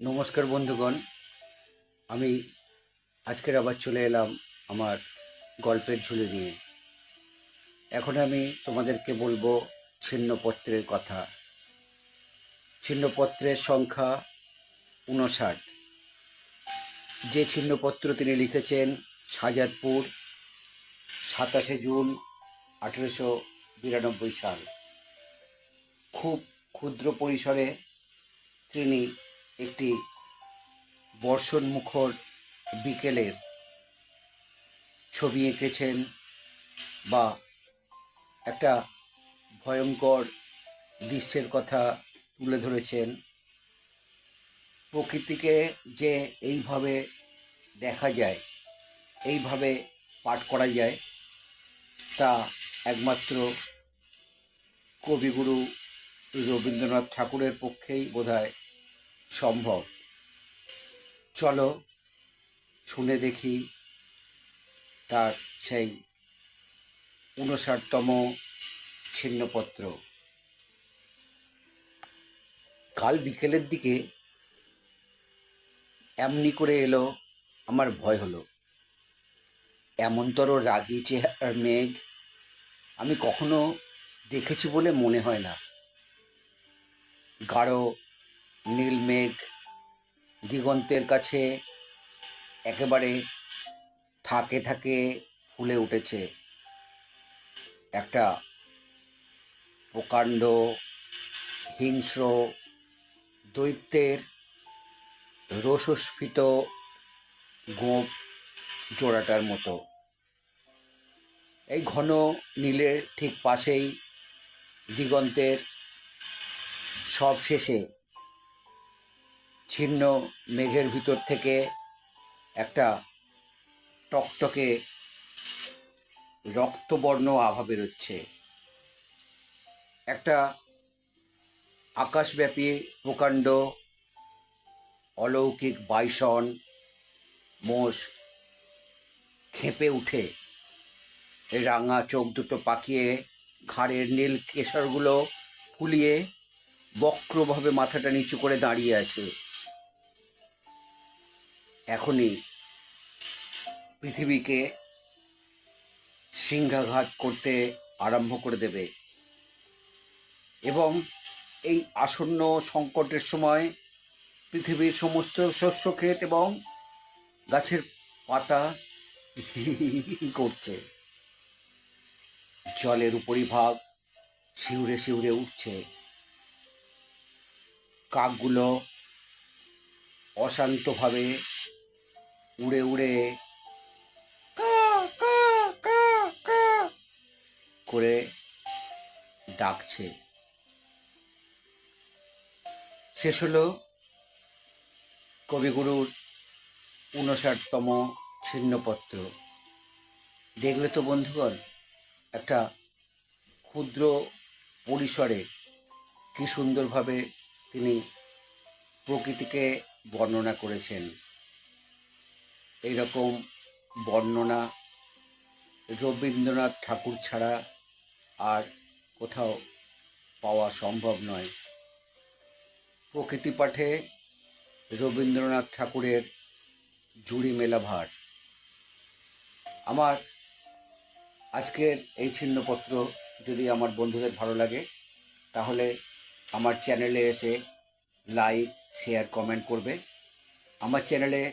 নমস্কার বন্ধুগণ। আমি আজকের আবার চলে এলাম আমার গল্পের ঝুলি নিয়ে। এখন আমি তোমাদেরকে বলব ছিন্নপত্রের কথা। ছিন্নপত্রের সংখ্যা উনষাট যে ছিন্নপত্র তিনি লিখেছেন শাহজাদপুর, সাতাশে জুন আঠেরোশো বিরানব্বই সাল। খুব ক্ষুদ্র পরিসরে তিনি একটি বর্ষণমুখর বিকেলের ছবি এঁকেছেন বা একটা ভয়ঙ্কর দৃশ্যের কথা তুলে ধরেছেন। প্রকৃতিকে যে এইভাবে দেখা যায়, এইভাবে পাঠ করা যায়, তা একমাত্র কবিগুরু রবীন্দ্রনাথ ঠাকুরের পক্ষেই বোধহয় সম্ভব। চলো, শুনে দেখি তার সেই উনষাটতম ছিন্নপত্র। কাল বিকেলের দিকে এমনি করে এলো, আমার ভয় হলো। এমনতর রাগি চেহারার মেঘ আমি কখনো দেখেছি বলে মনে হয় না। গাঢ় নীল মেঘ দিগন্তের কাছে একেবারে থাকে থাকে ফুলে উঠেছে। একটা প্রকাণ্ড হিংস্র দৈত্যের রসস্ফীত গোপ জোড়াটার মতো। এই ঘন নীলের ঠিক পাশেই দিগন্তের সব শেষে ছিন্ন মেঘের ভিতর থেকে একটা টকটকে রক্তবর্ণ আভা বেরোচ্ছে। একটা আকাশব্যাপী প্রকাণ্ড অলৌকিক বাইসন মোষ খেপে উঠে। রাঙা চোখ দুটো পাকিয়ে ঘাড়ের নীল কেশরগুলো ফুলিয়ে বক্রভাবে মাথাটা নিচু করে দাঁড়িয়ে আছে। এখনই পৃথিবীকে সিংহাঘাত করতে আরম্ভ করে দেবে। এবং এই আসন্ন সংকটের সময় পৃথিবীর সমস্ত শস্য ক্ষেত এবং গাছের পাতা করছে। জলের উপরিভাগ শিউরে শিউরে উঠছে। কাকগুলো অশান্তভাবে উড়ে উড়ে কা কা কা কা। করে ডাকছে। শেষ হলো কবিগুরুর ঊনষাটতম ছিন্নপত্র। দেখলে তো বন্ধুগণ একটা ক্ষুদ্র পরিসরে কি সুন্দরভাবে তিনি প্রকৃতিকে বর্ণনা করেছেন। এইরকম বর্ণনা রবীন্দ্রনাথ ঠাকুর ছাড়া আর কোথাও পাওয়া সম্ভব নয়। প্রকৃতি পাঠে রবীন্দ্রনাথ ঠাকুরের জুড়ি মেলা ভার। আমার আজকের এই ছিন্নপত্র যদি আমার বন্ধুদের ভালো লাগে, তাহলে আমার চ্যানেলে এসে লাইক, শেয়ার, কমেন্ট করবে। আমার চ্যানেলে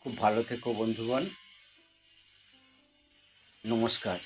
খুব ভালো থেকো বন্ধুগণ। নমস্কার।